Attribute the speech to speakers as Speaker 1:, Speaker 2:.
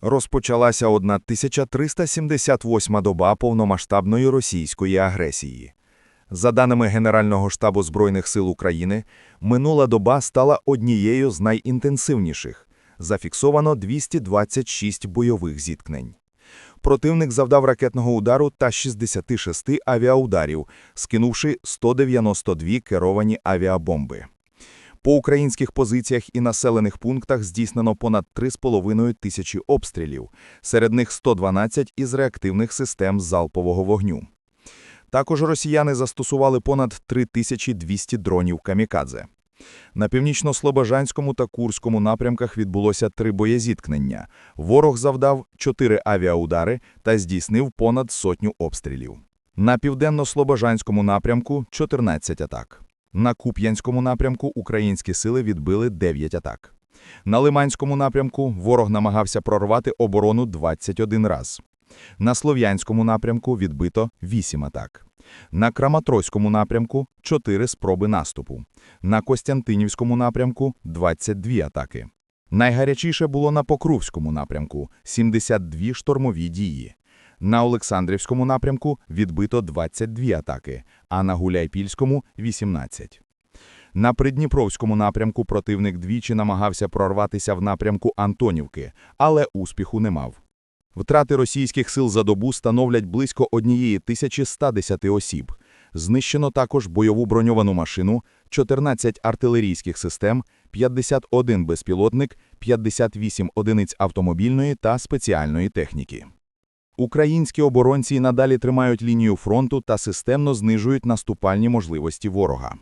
Speaker 1: Розпочалася 1378 доба повномасштабної російської агресії. За даними Генерального штабу Збройних сил України, минула доба стала однією з найінтенсивніших. Зафіксовано 226 бойових зіткнень. Противник завдав ракетного удару та 66 авіаударів, скинувши 192 керовані авіабомби. По українських позиціях і населених пунктах здійснено понад 3,5 тисячі обстрілів, серед них 112 із реактивних систем залпового вогню. Також росіяни застосували понад 3200 дронів «Камікадзе». На північно-слобожанському та Курському напрямках відбулося три боєзіткнення. Ворог завдав чотири авіаудари та здійснив понад сотню обстрілів. На південно-слобожанському напрямку – 14 атак. На Куп'янському напрямку українські сили відбили 9 атак. На Лиманському напрямку ворог намагався прорвати оборону 21 раз. На Слов'янському напрямку відбито 8 атак. На Краматорському напрямку – 4 спроби наступу. На Костянтинівському напрямку – 22 атаки. Найгарячіше було на Покровському напрямку – 72 штурмові дії. На Олександрівському напрямку відбито 22 атаки, а на Гуляйпільському – 18. На Придніпровському напрямку противник двічі намагався прорватися в напрямку Антонівки, але успіху не мав. Втрати російських сил за добу становлять близько 1110 осіб. Знищено також бойову броньовану машину, 14 артилерійських систем, 51 безпілотник, 58 одиниць автомобільної та спеціальної техніки. Українські оборонці надалі тримають лінію фронту та системно знижують наступальні можливості ворога.